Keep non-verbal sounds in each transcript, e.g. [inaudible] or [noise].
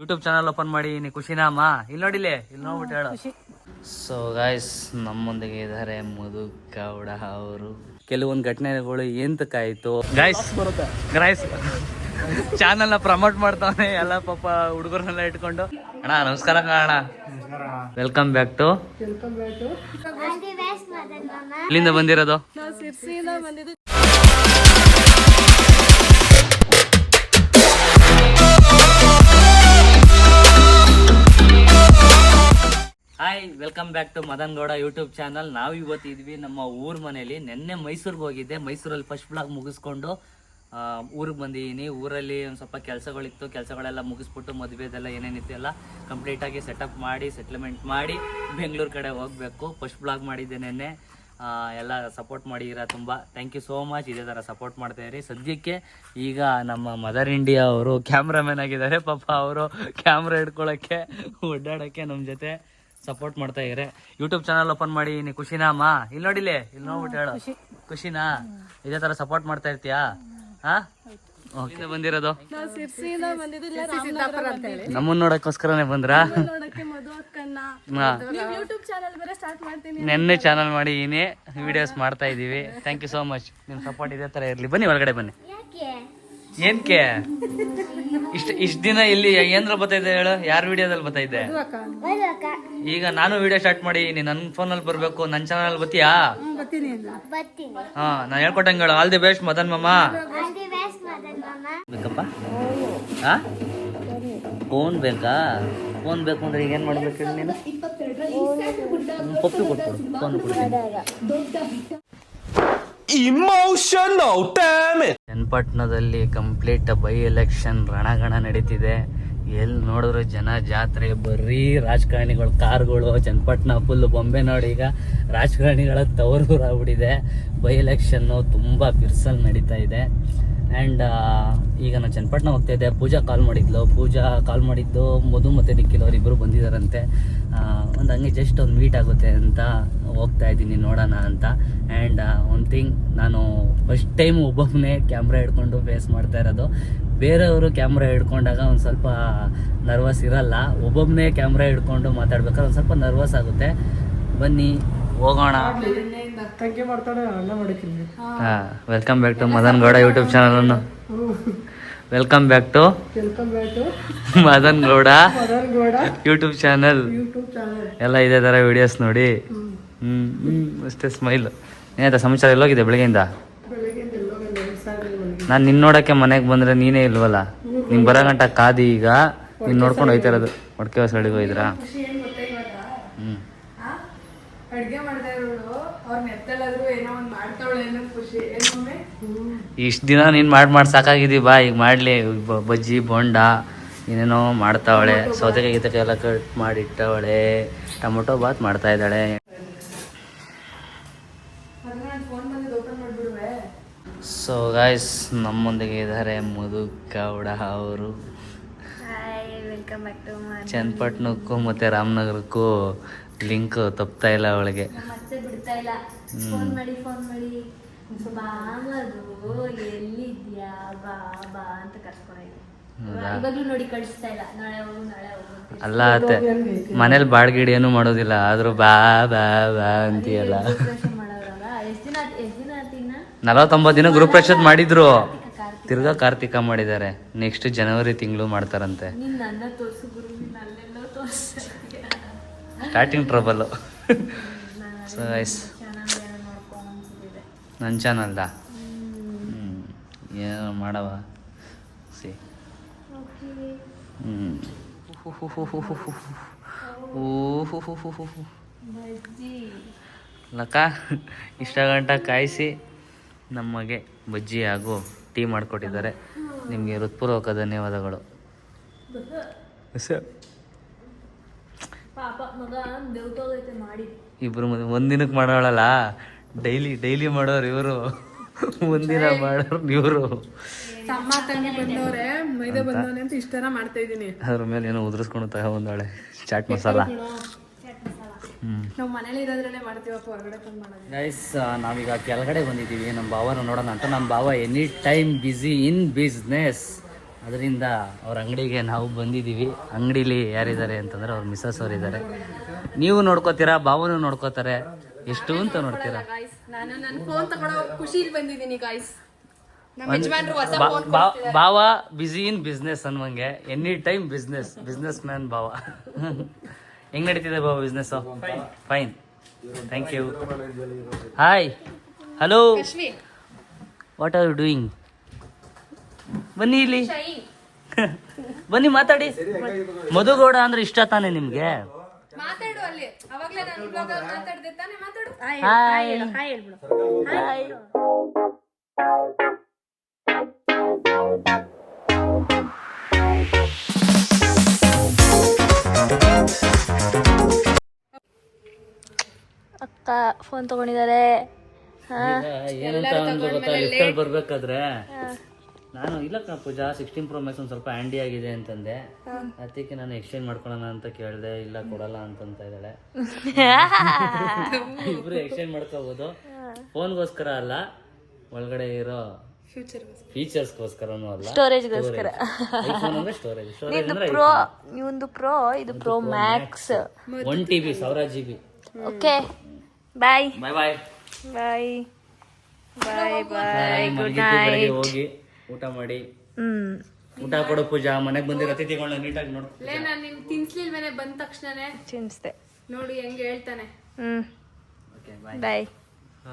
YouTube channel open ಮಾಡಿ ನೀ ಖುಷಿನಾಮ? ಇಲ್ಲಿ ನೋಡಿಲೆ ಇಲ್ಲಿ ನೋಡ್ಬಿಟ್ಟು ಹೇಳು. ಸೊ ಗಾಯ್ಸ್ ನಮ್ಮೊಂದಿಗೆ ಇದ್ದಾರೆ ಮಧು ಗೌಡ ಅವರು. ಕೆಲವೊಂದು ಘಟನೆಗಳು ಎಂತಕ್ಕಾಯ್ತು? ಗಾಯ್ಸ್ ಗಾಯ್ಸ್ ಚಾನಲ್ನ ಪ್ರಮೋಟ್ ಮಾಡ್ತಾವೆ ಎಲ್ಲ ಪಾಪ ಹುಡುಗರನ್ನೆಲ್ಲ ಇಟ್ಕೊಂಡು. ಅಣ್ಣ ನಮಸ್ಕಾರ ಅಣ್ಣ. ವೆಲ್ಕಮ್ ಬ್ಯಾಕ್ ಟು ಇಲ್ಲಿಂದ ಬಂದಿರೋದು? Hi welcome back to Madan Gowda YouTube channel ನಾವು ಇವತ್ತು ಇದ್ವಿ ನಮ್ಮ ಊರ್ ಮನೇಲಿ. ನಿನ್ನೆ ಮೈಸೂರಿಗೆ ಹೋಗಿದ್ದೆ. ಮೈಸೂರಲ್ಲಿ ಫಸ್ಟ್ ಬ್ಲಾಗ್ ಮುಗಿಸ್ಕೊಂಡು ಊರಿಗೆ ಬಂದಿದ್ದೀನಿ ಊರಲ್ಲಿ ಒಂದು ಸ್ವಲ್ಪ ಕೆಲಸಗಳಿತ್ತು. ಕೆಲಸಗಳೆಲ್ಲ ಮುಗಿಸ್ಬಿಟ್ಟು ಮದುವೆದೆಲ್ಲ ಏನೇನಿತ್ತು ಎಲ್ಲ ಕಂಪ್ಲೀಟಾಗಿ ಸೆಟಪ್ ಮಾಡಿ ಸೆಟ್ಲ್ಮೆಂಟ್ ಮಾಡಿ ಬೆಂಗಳೂರು ಕಡೆ ಹೋಗಬೇಕು. ಫಸ್ಟ್ ಬ್ಲಾಗ್ ಮಾಡಿದ್ದೆ ನಿನ್ನೆ. ಎಲ್ಲ ಸಪೋರ್ಟ್ ಮಾಡಿದ್ದೀರಾ ತುಂಬ. ಥ್ಯಾಂಕ್ ಯು ಸೋ ಮಚ್ ಇದೇ ಥರ ಸಪೋರ್ಟ್ ಮಾಡ್ತಾ ಇರಿ. ಸದ್ಯಕ್ಕೆ ಈಗ ನಮ್ಮ ಮದರ್ ಇಂಡಿಯಾ ಅವರು ಕ್ಯಾಮ್ರಾಮನ್ ಆಗಿದ್ದಾರೆ. ಪಾಪ ಅವರು ಕ್ಯಾಮ್ರಾ ಹಿಡ್ಕೊಳ್ಳೋಕ್ಕೆ ಓಡಾಡೋಕ್ಕೆ ನಮ್ಮ ಜೊತೆ ಸಪೋರ್ಟ್ ಮಾಡ್ತಾ ಇದ್ರೆ. ಯೂಟ್ಯೂಬ್ ಚಾನಲ್ ಓಪನ್ ಮಾಡಿ ನೀ ಖುಷಿನಾ ಅಮ್ಮ ಇಲ್ಲಿ ನೋಡಿಲಿ ಇಲ್ಲಿ ನೋಡ್ಬಿಟ್ಟು ಹೇಳು. ಖುಷಿನಾ? ಇದೇ ತರ ಸಪೋರ್ಟ್ ಮಾಡ್ತಾ ಇರ್ತೀಯಾ? ಹಾ? ಓಕೆ. ಬಂದಿರೋದು? ನಮ್ಮನ್ನ ನೋಡಕ್ಕೋಸ್ಕರನೇ ಬಂದ್ರಾ? ಹಾ. ಯೂಟ್ಯೂಬ್ ಚಾನಲ್ ಬೇರೆ ಸ್ಟಾರ್ಟ್ ಮಾಡ್ತೀನಿ ನೆನ್ನೆ ಚಾನಲ್ ಮಾಡಿ ಏನೇ ವಿಡಿಯೋಸ್ ಮಾಡ್ತಾ ಇದೀವಿ. ಥ್ಯಾಂಕ್ ಯು ಸೋ ಮಚ್ ನಿಮ್ ಸಪೋರ್ಟ್ ಇದೇ ತರ ಇರಲಿ. ಬನ್ನಿ ಒಳಗಡೆ ಬನ್ನಿ. ಏನ್ಕೆ? ಇಷ್ಟ ಇಷ್ಟ ದಿನ ಇಲ್ಲಿ ಏನ್ರ ಬರ್ತಾಯಿದ್ದೆ ಹೇಳು? ಯಾರ ವಿಡಿಯೋದಲ್ಲಿ ಬರ್ತಾಯಿದ್ದೆ ಈಗ ನಾನು ವಿಡಿಯೋ ಸ್ಟಾರ್ಟ್ ಮಾಡಿ ನನ್ ನನ್ನ ಫೋನಲ್ಲಿ ಬರಬೇಕು ನನ್ನ ಚಾನಲ್ ಬರ್ತೀಯಾ? ಹಾ ನಾನು ಹೇಳ್ಕೊಟ್ಟಂಗೆ ಹೇಳು. ಆಲ್ ದಿ ಬೆಸ್ಟ್ ಮದನ್ ಮಾಮ. ಬೇಕಪ್ಪ? ಹಾ? ಫೋನ್ ಬೇಕಾ? ಫೋನ್ ಬೇಕು ಅಂದ್ರೆ ಈಗ ಏನು ಮಾಡ್ಬೇಕು ಹೇಳಿ ನೀನು? ಪಪ್ಪಿ ಕೊಟ್ಬಿಡು ಫೋನ್ ಕೊಡ್ತೀನಿ It! ಚನ್ನಪಟ್ಟಣದಲ್ಲಿ ಕಂಪ್ಲೀಟ್ ಬೈ ಎಲೆಕ್ಷನ್ ರಣಗಣ ನಡೀತಿದೆ. ಎಲ್ಲಿ ನೋಡಿದ್ರು ಜನ ಜಾತ್ರೆ, ಬರೀ ರಾಜಕಾರಣಿಗಳು, ಕಾರ್ಗಳು ಚನ್ನಪಟ್ಟಣ ಫುಲ್ ಬೊಂಬೆ ನೋಡಿ ಈಗ ರಾಜಕಾರಣಿಗಳ ತವರೂರಾಗ್ಬಿಟ್ಟಿದೆ. ಬೈ ಎಲೆಕ್ಷನ್ನು ತುಂಬ ಬಿರ್ಸಲ್ಲಿ ನಡೀತಾ ಇದೆ. ಆ್ಯಂಡ್ ಈಗ ನಾನು ಚನ್ನಪಟ್ಟಣ ಹೋಗ್ತಾ ಇದ್ದೆ. ಪೂಜಾ ಕಾಲ್ ಮಾಡಿದ್ಲು. ಪೂಜಾ ಕಾಲ್ ಮಾಡಿದ್ದು ಮಧು ಮತ್ತು ನಿಖಿಲ್ ಇಬ್ಬರು ಬಂದಿದ್ದಾರಂತೆ. ಒಂದು ಹಂಗೆ ಜಸ್ಟ್ ಒಂದು ಮೀಟ್ ಆಗುತ್ತೆ ಅಂತ ಹೋಗ್ತಾ ಇದ್ದೀನಿ ನೋಡೋಣ ಅಂತ. ಆ್ಯಂಡ್ ಒನ್ ಥಿಂಗ್ ನಾನು ಫಸ್ಟ್ ಟೈಮ್ ಒಬ್ಬೊಬ್ಬನೇ ಕ್ಯಾಮ್ರಾ ಹಿಡ್ಕೊಂಡು ಫೇಸ್ ಮಾಡ್ತಾ ಇರೋದು. ಬೇರೆಯವರು ಕ್ಯಾಮ್ರಾ ಹಿಡ್ಕೊಂಡಾಗ ಒಂದು ಸ್ವಲ್ಪ ನರ್ವಸ್ ಇರಲ್ಲ. ಒಬ್ಬೊಬ್ಬನೇ ಕ್ಯಾಮ್ರಾ ಹಿಡ್ಕೊಂಡು ಮಾತಾಡ್ಬೇಕಾದ್ರೆ ಒಂದು ಸ್ವಲ್ಪ ನರ್ವಸ್ ಆಗುತ್ತೆ. ಬನ್ನಿ. ಹೋಗೋಣ. ಹಾಂ welcome back to Madan Gowda YouTube ಚಾನಲನ್ನು welcome back to Madan Gowda YouTube channel ಎಲ್ಲ ಇದೇ ಥರ ವಿಡಿಯೋಸ್ ನೋಡಿ. ಹ್ಞೂ ಹ್ಞೂ ಅಷ್ಟೇ ಸ್ಮೈಲ್ ಏನಾಯ್ತಾ ಸಮಾಚಾರ ಎಲ್ಲೋಗಿದೆ ಬೆಳಗ್ಗೆಯಿಂದ? ನಾನು ನಿನ್ನ ನೋಡೋಕ್ಕೆ ಮನೆಗೆ ಬಂದರೆ ನೀನೇ ಇಲ್ವಲ್ಲ? ನಿಂಗೆ ಬರೋ ಗಂಟ ಕಾದಿ ಈಗ. ನೀನು ನೋಡ್ಕೊಂಡು ಹೋಯ್ತಾ ಇರೋದು. ಹೊಸಡಿಗೆ ಹೋಯ್ದ್ರಾ ಹ್ಞೂ ಅಡ್ಗೆ ಮಾಡ್ತಾ ಇರೋಳು ಅವ್ರ ನೆತ್ತಲಾದ್ರು ಏನೋ ಒಂದ್ ಮಾಡ್ತಾವಳೆ ಅನ್ನೋ ಖುಷಿ ಏನ್ ಮಮ್ಮಿ ಇಷ್ಟು ದಿನ ನೀನು ಮಾಡಿ ಮಾಡಿ ಸಾಕಾಗಿದ್ದೀವಿ ಬಾ ಈಗ ಮಾಡಲಿ. ಬಜ್ಜಿ ಬೊಂಡ ಏನೇನೋ ಮಾಡ್ತಾವಳೆ. ಸೌತೆಕಾಯಿ ಗೀತೆಕಾಯಿ ಎಲ್ಲ ಕಟ್ ಮಾಡಿ ಇಟ್ಟವಳೆ ಟೊಮೊಟೊ ಬಾತ್ ಮಾಡ್ತಾ ಇದ್ದಾಳೆ. ಸೊ ಗಾಯ್ಸ್ ನಮ್ಮೊಂದಿಗೆ ಇದ್ದಾರೆ ಮಧು ಗೌಡ ಅವರು. ಹಾಯ್ ವೆಲ್ಕಮ್ ಬ್ಯಾಕ್ ಟು ಚನ್ನಪಟ್ಟಣಕ್ಕೂ ಮತ್ತು ರಾಮನಗರಕ್ಕೂ ಲಿಂಕ್ ತಪ್ತಾ ಇಲ್ಲ ಅವಳಿಗೆ. ಮತ್ತೆ ಬಿಡ್ತಾ ಇಲ್ಲ ಫೋನ್ ಮಾಡಿ ಫೋನ್ ಮಾಡಿ ಬಾ ಮಧು ಎಲ್ಲಿದ್ಯಾ? ಬಾ ಬಾ ಅಂತ ಕರ್ಸ್ಕೊಂಡಿದ್ದೆ ಹೌದಾ? ಇವಾಗ್ಲೂ ನೋಡಿ ಕಳಿಸ್ತಾ ಇಲ್ಲ. ನಾಳೆ ಹೋಗು ನಾಳೆ ಹೋಗು ಅಂತ. ಅಲ್ಲ ಅತ್ತೆ ಮನೇಲಿ ಬಾಡ್ಗಿಡಿ ಏನು ಮಾಡೋದಿಲ್ಲ. ಆದರೂ ಬಾ ಬಾ ಬಾ ಅಂತೀಯಲ್ಲ. Decoration ಮಾಡೋರಲ್ಲ. ಎಷ್ಟ್ ದಿನ ಎಷ್ಟ್ ದಿನ ಆತಿನ್ನ ನಲವತ್ತೊಂಬತ್ತು ದಿನ ಗುರು ಪ್ರಶತ್ ಮಾಡಿದ್ರು. ತಿರ್ಗಾ ಕಾರ್ತಿಕ ಮಾಡಿದ್ದಾರೆ. ನೆಕ್ಸ್ಟ್ ಜನವರಿ ತಿಂಗಳು ಮಾಡ್ತಾರಂತೆ. ನೀನ್ ನನ್ನ ತೋರ್ಸು ಗುರು ನೀನ್ ಅಲ್ಲೆಲ್ಲೋ ತೋರ್ಸ. ಸ್ಟಾರ್ಟಿಂಗ್ ಟ್ರಬಲ್ ಸೊ ನೋಡ್ಕೊಂತಿದ್ದೆ ನನ್ನ ಚಾನಲ್ದ? ಹ್ಞೂ ಏನೋ ಮಾಡವ. ಸಿ. ಹ್ಞೂ ಬಜ್ಜಿ. ಲಕ್ಕ ಇಷ್ಟ ಗಂಟ ಕಾಯಿಸಿ ನಮಗೆ ಬಜ್ಜಿ ಹಾಗೂ ಟೀ ಮಾಡಿಕೊಟ್ಟಿದ್ದಾರೆ. ನಿಮಗೆ ಹೃತ್ಪೂರ್ವಕ ಧನ್ಯವಾದಗಳು. ಇಬ್ಬರು ಮದುವೆ ಒಂದಿನಕ್ಕೆ ಮಾಡೋಳಲ್ಲ? ಡೈಲಿ ಡೈಲಿ ಮಾಡೋರು ಇವರು. ಮುಂದಿನ ಮಾಡೋರು ಇವರು. ತಮ್ಮ ತಂಗಿ ಬಂದವ್ರೆ ಮೈದೆ ಬಂದವನೆ ಅಂತ ಇಷ್ಟರ ಮಾಡ್ತಾ ಇದೀನಿ ಅದ್ರ ಮೇಲೆ ಏನೋ ಉದುರಿಸ್ಕೊಂಡು ಒಂದಾಳೆ ಚಾಟ್ ಮಸಾಲ. ಹ್ಞೂ ನಾವ್ ಮನೇಲಿ ಇರೋದ್ರಲ್ಲೇ ಮಾಡ್ತೀವಪ್ಪ ಹೊರಗಡೆ ಬಂದ್ ಮಾಡೋದು. ಗೈಸ್ ನಾವೀಗ ಕೆಳಗಡೆ ಬಂದಿದ್ದೀವಿ. ನಮ್ಮ ಭಾವನ ನೋಡೋಣ ಅಂತ. ನಮ್ಮ ಭಾವ any time busy in business ಅದರಿಂದ ಅವ್ರ ಅಂಗಡಿಗೆ ನಾವು ಬಂದಿದ್ದೀವಿ. ಅಂಗಡಿಲಿ ಯಾರಿದ್ದಾರೆ ಅಂತಂದ್ರೆ ಅವ್ರ ಮಿಸ್ಸಸ್ ಅವ್ರು ಇದ್ದಾರೆ ನೀವು ನೋಡ್ಕೋತೀರಾ ಭಾವನೂ ನೋಡ್ಕೋತಾರೆ. ಎಷ್ಟು ಅಂತ ನೋಡ್ತೀರಾ? ಗಾಯ್ಸ್ ನಾನು ನನ್ನ ಫೋನ್ ತಗೊಳ್ಳೋ ಖುಷಿಲಿ ಬಂದಿದ್ದೀನಿ ಗಾಯ್ಸ್ ಭಾವ busy in business ಅನ್ನುವಂಗೆ. Any time business business man ಬಾವ ಹೆಂಗ್ ನಡೀತಿದೆ ಭಾವ business fine thank you hi hello what are you doing ಬನ್ನಿ ಇಲ್ಲಿ. [laughs] ಬನ್ನಿ ಮಾತಾಡಿ. ಮಧುಗೌಡ ಅಂದ್ರೆ ಇಷ್ಟ ತಾನೆ ನಿಮ್ಗೆ? ಅವಾಗ್ಲೇ ನಾನು ಬ್ಲಾಗ್ ಮಾತಾಡ್ದೆ ತಾನೆ ಮಾತಾಡು. ಹಾಯ್ ಅಕ್ಕ ಫೋನ್ ತಗೊಂಡಿದ್ದಾರೆ. ಏನಂತ ಗೊತ್ತಾ ಬರ್ಬೇಕಾದ್ರೆ. ನಾನು ಇಲ್ಲ ಕಣ ಪೂಜಾ ಸಿಕ್ಸ್ಟೀನ್ ಪ್ರೋ ಮ್ಯಾಕ್ಸ್ ಒಂದು ಸ್ವಲ್ಪ ಆ್ಯಂಡಿ ಆಗಿದೆ ಅಂತಂದೆ. ಅದಕ್ಕೆ ನಾನು ಎಕ್ಸ್ಚೇಂಜ್ ಮಾಡ್ಕೊಳ್ಳೋಣ ಅಂತ ಕೇಳಿದೆ ಇಲ್ಲ ಕೊಡಲ್ಲ ಅಂತಂತ ಇದ್ದಾಳೆ. [laughs] ಇಬ್ರು ಎಕ್ಸ್ಚೇಂಜ್ ಮಾಡ್ಕೋಬೋದು. ಫೋನ್ಗೋಸ್ಕರ ಅಲ್ಲ ಒಳಗಡೆ ಇರೋ ಫೀಚರ್ಸ್ಗೋಸ್ಕರನೂ ಅಲ್ಲ ಸ್ಟೋರೇಜ್ಗೋಸ್ಕರ ಸ್ಟೋರೇಜ್ ಸ್ಟೋರೇಜ್ ಅಂದ್ರೆ ಪ್ರೋ ಇವಂದು ಪ್ರೋ ಇದು pro max one T B ಸಾವಿರ G B okay bye bye bye bye bye bye good night ಹೋಗಿ. ಊಟ ಮಾಡಿ. ಊಟ ಕೊಡೋ ಪೂಜಾ ಮನೆಗೆ ಬಂದಿರೋ ಅತಿಥಿಗಳನ್ನ ನೀಟಾಗಿ ನೋಡು ಲೇ ನಾನು ತಿನ್ಸ್ಲಿಲ್ವೇನೆ ಬಂದ ತಕ್ಷಣನೇ ಚಿನ್ಸ್ದೆ ನೋಡಿ ಹೆಂಗೆ ಹೇಳ್ತಾನೆ. ಹ್ಮ್. ಓಕೆ ಬಾಯ್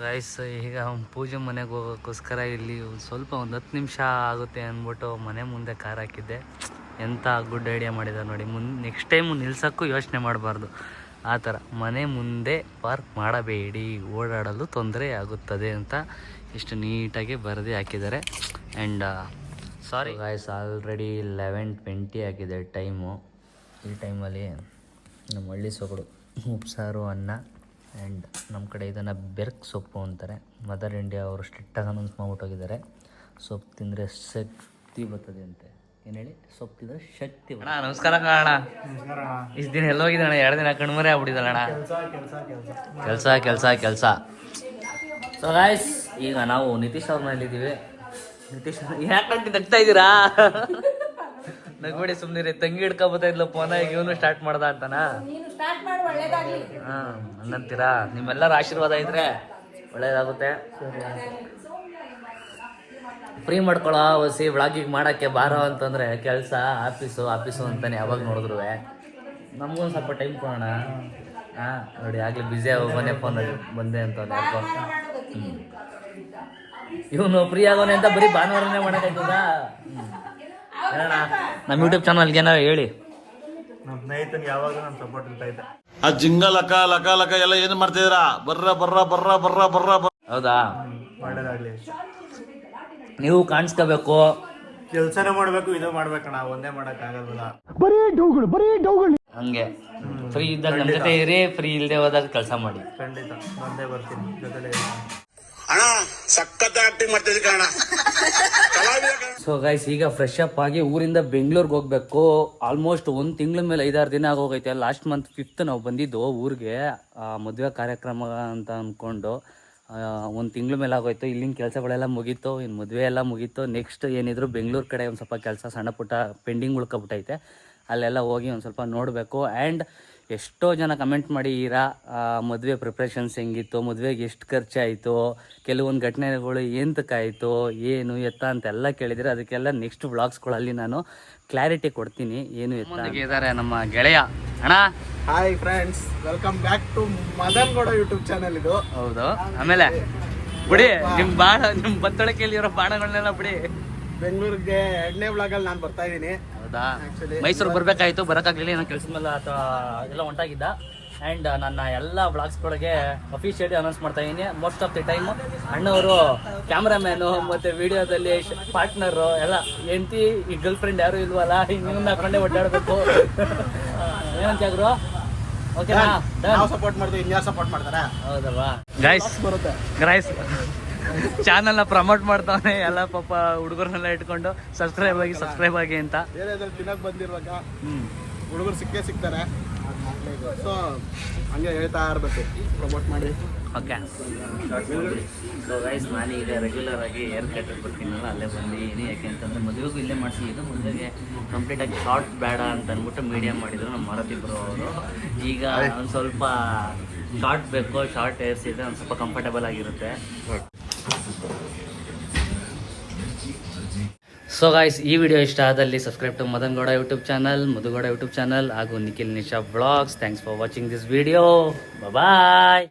ಗೈಸ್ ಈಗ ಅವ್ನ್ ಪೂಜೆ ಮನೆಗೆ ಹೋಗೋಕ್ಕೋಸ್ಕರ ಇಲ್ಲಿ ಒಂದ್ ಸ್ವಲ್ಪ ಒಂದು ಹತ್ತು ನಿಮಿಷ ಆಗುತ್ತೆ ಅಂದ್ಬಿಟ್ಟು ಮನೆ ಮುಂದೆ ಕಾರ್ ಹಾಕಿದ್ದೆ. ಎಂಥ ಗುಡ್ ಐಡಿಯಾ ಮಾಡಿದ ನೋಡಿ ಮುನ್ ನೆಕ್ಸ್ಟ್ ಟೈಮ್ ನಿಲ್ಸೋಕ್ಕೂ ಯೋಚನೆ ಮಾಡಬಾರ್ದು. ಆ ಥರ ಮನೆ ಮುಂದೆ ಪಾರ್ಕ್ ಮಾಡಬೇಡಿ ಓಡಾಡಲು ತೊಂದರೆ ಆಗುತ್ತದೆ ಅಂತ ಇಷ್ಟು ನೀಟಾಗಿ ಬರೆದು ಹಾಕಿದ್ದಾರೆ. And sorry guys already eleven twenty ಆಗಿದೆ ಟೈಮು ಈ ಟೈಮಲ್ಲಿ ನಮ್ಮ ಹಳ್ಳಿ ಸೊಗಡು ಉಪ್ಸಾರು ಅನ್ನ ಆ್ಯಂಡ್ ನಮ್ಮ ಕಡೆ ಇದನ್ನು ಬೆರ್ಕ್ ಸೊಪ್ಪು ಅಂತಾರೆ. ಮದರ್ ಇಂಡಿಯಾ ಅವರು ಸ್ಟ್ರಿಕ್ಟಾಗಿ ಅನೌನ್ಸ್ ಮಾಡ್ಬಿಟ್ಟೋಗಿದ್ದಾರೆ. ಸೊಪ್ಪು ತಿಂದರೆ ಶಕ್ತಿ ಬರ್ತದೆ ಅಂತೆ. ಏನು ಹೇಳಿ? ಸೊಪ್ಪು ತಿಂದರೆ ಶಕ್ತಿ ಅಣ್ಣ ನಮಸ್ಕಾರ ಅಣ್ಣ ಇಷ್ಟು ದಿನ ಎಲ್ಲೋಗಿದ್ದಣ್ಣ ಎರಡು ದಿನ ಕಣ್ಮರೆ ಆಗ್ಬಿಟ್ಟಿದ್ದಲ್ಲ ಅಣ್ಣ. ಕೆಲಸ ಕೆಲಸ ಕೆಲಸ. ಸೊ ಗಾಯ್ಸ್ ಈಗ ನಾವು ನಿತೀಶ್ ಅವ್ರ ಮನೇಲಿದ್ದೀವಿ ನಿತೀಶ್ ಯಾಕಂತ ನಗ್ತಾ ಇದ್ದೀರಾ? [laughs] ನಗ್ಬೇಡಿ ಸುಮ್ಮನೆ ತಂಗಿ ಹಿಡ್ಕೊಬೋದಾ ಇಲ್ಲ ಫೋನ ಈಗ ಇವನು ಸ್ಟಾರ್ಟ್ ಮಾಡ್ದ ಅಂತನಾ? ಹಾ ಹಂಗಂತೀರಾ ನಿಮ್ಮೆಲ್ಲರ ಆಶೀರ್ವಾದ ಇದ್ರೆ ಒಳ್ಳೇದಾಗುತ್ತೆ. ಫ್ರೀ ಮಾಡ್ಕೊಳ್ಳೋ ಹೊಸಿ ಬ್ಲಾಗಿಗೆ ಮಾಡಕ್ಕೆ ಬಾರೋ ಅಂತಂದ್ರೆ ಕೆಲಸ ಆಫೀಸು ಆಫೀಸು ಅಂತಾನೆ ಯಾವಾಗ ನೋಡಿದ್ರು ನಮಗೊಂದು ಸ್ವಲ್ಪ ಟೈಮ್ ಕೊಡೋಣ. ಹಾ ನೋಡಿ ಆಗ್ಲಿ ಬ್ಯುಸಿ ಆಗೋ ಮನೆ ಫೋನ್ ಬಂದೆ ಅಂತ ಇವನು ಫ್ರೀ ಆಗೋನೆ ಅಂತ ಬರೀ ಭಾನುವಾರನೇ ಮಾಡಕ್ಕಾಯ್ತದ? ನಮ್ಮ ಯೂಟ್ಯೂಬ್ ಚಾನಲ್ಗೆ ಏನಾರ ಹೇಳಿ. ನಮ್ಮ ಸ್ನೇಹಿತನಿಗೆ ಯಾವಾಗಲೂ ನಾನು ಸಪೋರ್ಟ್ ಇರ್ತಾ ಇದ್ದೆ. ಆ ಜಿಂಗ ಲಕ ಲಕ ಲಕ ಎಲ್ಲ ಏನ್ ಮಾಡ್ತಿದ್ದೀರಾ? ಬರ್ರ ಬರ್ರ ಬರ್ರ ಬರ್ರ ಬರ್ರ ಹೌದಾ? ಒಳ್ಳೇದಾಗ್ಲಿ ನೀವು ಕಾಣಿಸ್ಕೋಬೇಕು. ಕೆಲಸನೇ ಮಾಡ್ಬೇಕು ಇದು ಮಾಡ್ಬೇಕಣ್ಣ ಒಂದೇ ಮಾಡಕ್ ಡೌಗಳು ಹಂಗೆ. ಫ್ರೀ ಇದ್ದಾಗ ನಮ್ಮ ಜೊತೆ ಇರಿ ಫ್ರೀ ಇಲ್ಲದೆ ಹೋದಾಗ ಕೆಲಸ ಮಾಡಿ. ಖಂಡಿತ. ಒಂದೇ ಬರ್ತೀನಿ. ಜೊತೆಲೆ ಸೊ ಗೈಸ್ ಈಗ ಫ್ರೆಶ್ ಅಪ್ ಆಗಿ ಊರಿಂದ ಬೆಂಗಳೂರಿಗೆ ಹೋಗ್ಬೇಕು. ಆಲ್ಮೋಸ್ಟ್ ಒಂದು ತಿಂಗಳ ಮೇಲೆ ಐದಾರು ದಿನ ಆಗೋಗೈತೆ. ಲಾಸ್ಟ್ ಮಂತ್ ಫಿಫ್ತ್ ನಾವು ಬಂದಿದ್ದು ಊರಿಗೆ. ಮದುವೆ ಕಾರ್ಯಕ್ರಮ ಅಂತ ಅಂದ್ಕೊಂಡು ಒಂದು ತಿಂಗಳ ಮೇಲೆ ಆಗೋಯ್ತು. ಇಲ್ಲಿನ ಕೆಲಸಗಳೆಲ್ಲ ಮುಗೀತು ಇನ್ನು ಮದುವೆ ಎಲ್ಲ ಮುಗೀತು. ನೆಕ್ಸ್ಟ್ ಏನಿದ್ರು ಬೆಂಗಳೂರು ಕಡೆ ಒಂದು ಸ್ವಲ್ಪ ಕೆಲಸ ಸಣ್ಣ ಪುಟ್ಟ ಪೆಂಡಿಂಗ್ ಉಳ್ಕೊಬಿಟ್ಟೈತೆ. ಅಲ್ಲೆಲ್ಲ ಹೋಗಿ ಒಂದು ಸ್ವಲ್ಪ ನೋಡಬೇಕು. ಆ್ಯಂಡ್ ಎಷ್ಟೋ ಜನ ಕಮೆಂಟ್ ಮಾಡಿ ಇರಾ ಮದುವೆ ಪ್ರಿಪ್ರೇಷನ್ಸ್ ಹೆಂಗಿತ್ತು? ಮದುವೆಗೆ ಎಷ್ಟು ಖರ್ಚಾಯಿತು? ಕೆಲವೊಂದು ಘಟನೆಗಳು ಎಂತಕ್ಕಾಯಿತು? ಏನು ಎತ್ತ? ಅಂತೆಲ್ಲ ಕೇಳಿದರೆ. ಅದಕ್ಕೆಲ್ಲ ನೆಕ್ಸ್ಟ್ ವ್ಲಾಗ್ಸ್ಗಳಲ್ಲಿ ನಾನು ಕ್ಲಾರಿಟಿ ಕೊಡ್ತೀನಿ. ಏನು ಎತ್ತ ಇದ್ದಾರೆ ನಮ್ಮ ಗೆಳೆಯ. ಅಣ್ಣ? Hi friends welcome back to Madan Gowda YouTube channel ಇದು. ಹೌದು. ಆಮೇಲೆ ಬಿಡಿ ನಿಮ್ಮ ಬಾಣ ನಿಮ್ಮ ಬತ್ತಳಿಕೆಯಲ್ಲಿರೋ ಬಾಣಗಳನ್ನೆಲ್ಲ ಬಿಡಿ. ಬೆಂಗಳೂರಿಗೆ ಎರಡನೇ ಬ್ಲಾಗಲ್ಲಿ ನಾನು ಬರ್ತಾ ಇದ್ದೀನಿ. ಹೌದಾ? ಮೈಸೂರು ಬರಬೇಕಾಯ್ತು ಬರೋಕ್ಕಾಗಲಿಲ್ಲ ಏನೋ ಕೆಲಸದ ಮೇಲೆ ಅಥವಾ ಎಲ್ಲ ಹೊಂಟಾಗಿದ್ದ. ಆ್ಯಂಡ್ ನನ್ನ ಎಲ್ಲ ಬ್ಲಾಗ್ಸ್ಗಳಿಗೆ ಅಫಿಷಿಯಲಿ ಅನೌನ್ಸ್ ಮಾಡ್ತಾ ಇದ್ದೀನಿ ಮೋಸ್ಟ್ ಆಫ್ ದಿ ಟೈಮ್ ಅಣ್ಣವರು ಕ್ಯಾಮ್ರಾಮ್ಯಾನು ಮತ್ತು ವಿಡಿಯೋದಲ್ಲಿ ಪಾರ್ಟ್ನರು ಎಲ್ಲ ಎಂತಿ ಈ ಗರ್ಲ್ ಫ್ರೆಂಡ್ ಯಾರು ಇಲ್ವಲ್ಲ ಹಿಂಗೆ ಹಾಕೊಂಡೆ ಒಡ್ಡಾಡಬೇಕು [laughs] ಏನಂತ ಓಕೆನಾ ಸಪೋರ್ಟ್ ಮಾಡ್ತೀವಿ ಇಂಡಿಯಾ ಸಪೋರ್ಟ್ ಮಾಡ್ತಾರೆ? ಹೌದಲ್ವಾ? ಗ್ರೈಸ್ ಬರುತ್ತೆ. ಗೈಸ್ ಚಾನಲ್ನ ಪ್ರಮೋಟ್ ಮಾಡ್ತಾವನೆ ಎಲ್ಲ ಪಾಪ ಹುಡುಗರನ್ನೆಲ್ಲ ಇಟ್ಕೊಂಡು ಸಬ್ಸ್ಕ್ರೈಬ್ ಆಗಿ ಸಬ್ಸ್ಕ್ರೈಬ್ ಆಗಿ ಅಂತ. ಬೇರೆ ತಿನ್ನಕ್ ಬಂದಿರುವಾಗ ಹುಡುಗರು ಸಿಕ್ಕೇ ಸಿಗ್ತಾರೆ. ಸೊ ಹಂಗೆ ಹೇಳ್ತಾ ಇರ್ಬೇಕು. ಪ್ರಮೋಟ್ ಮಾಡಿ. ಓಕೆ ಸೊ ಗೈಸ್ ನಾನೀಗ ರೆಗ್ಯುಲರ್ ಆಗಿ ಹೇರ್ ಕಟ್ ಬರ್ತೀನಲ್ಲ ಅಲ್ಲೇ ಬಂದಿದ್ದೀನಿ ಯಾಕೆ ಅಂತಂದರೆ ಮದುವೆಗೂ ಇಲ್ಲೇ ಮಾಡಿಸಿದ್ದು ಮದುವೆಗೆ ಕಂಪ್ಲೀಟಾಗಿ ಶಾರ್ಟ್ ಬೇಡ ಅಂತ ಅಂದ್ಬಿಟ್ಟು ಮೀಡಿಯಮ್ ಮಾಡಿದ್ರು ನಮ್ಮ ಮಾರುತಿ ಬ್ರೋ ಅವರು. ಈಗ ಒಂದು ಸ್ವಲ್ಪ ಶಾರ್ಟ್ ಬೇಕು ಶಾರ್ಟ್ ಹೇರ್ಸ್ ಇದೆ ಒಂದು ಸ್ವಲ್ಪ ಕಂಫರ್ಟಬಲ್ ಆಗಿರುತ್ತೆ. ಸೊ ಗಾಯ್ಸ್ ಈ ವಿಡಿಯೋ ಇಷ್ಟ ಆದಲ್ಲಿ subscribe to Madan Gowda YouTube channel Madhugowda YouTube channel ಹಾಗೂ Nikhil Nisha blogs thanks for watching this video bye